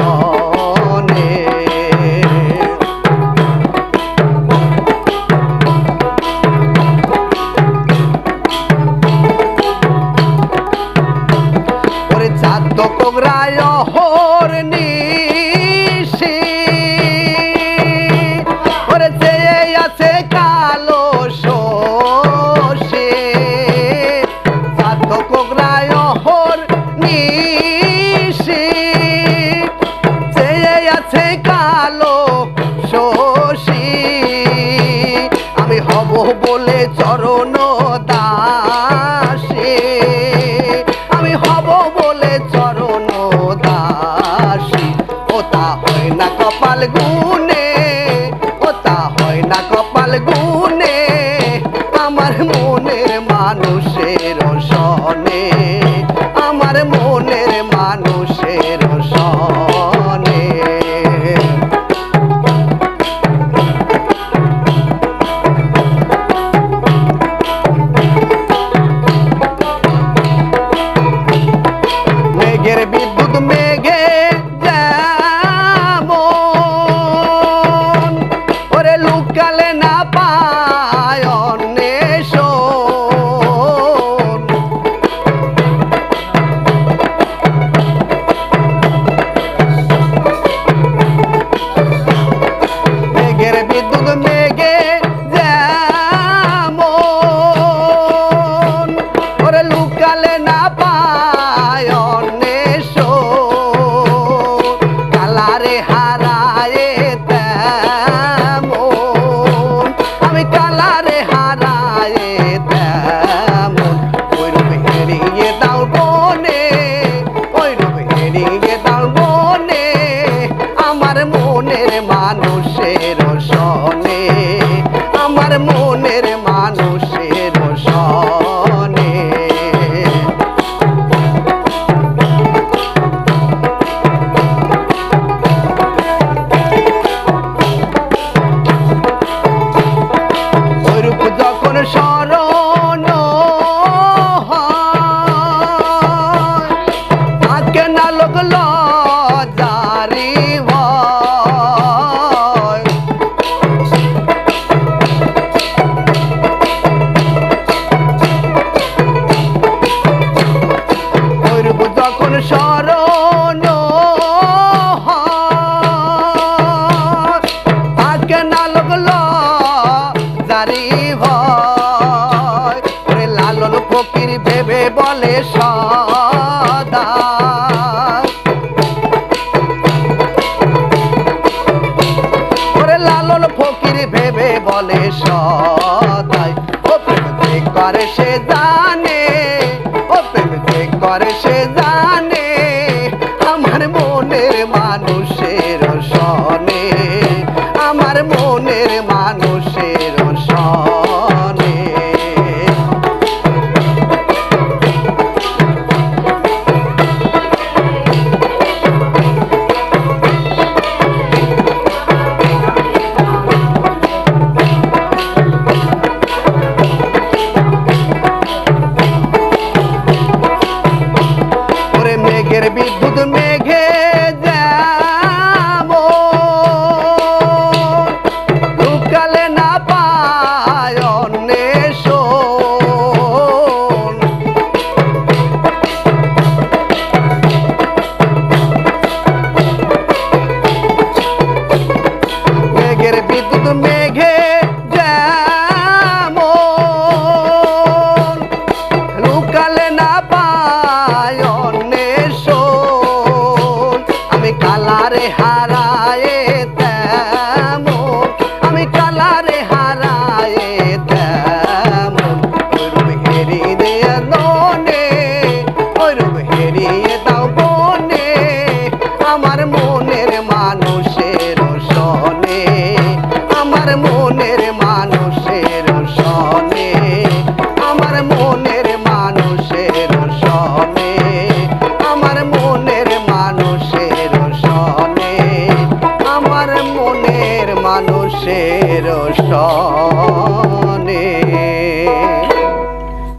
মানুষের কালো শোষী আমি হব বলে চরণ দাসে। আমি হব বলে চরণ দাসী। ও তা হয় না কপাল গুনে ও তা হয় না কপাল গুনে আমার মনের মানুষের সনে মেঘে মনের আজকে না লাগল জারি ভয়। লালন ফকির ভেবে বলে সদা ওরে লালন ফকির ভেবে বলে সদাই। ও প্রেম করে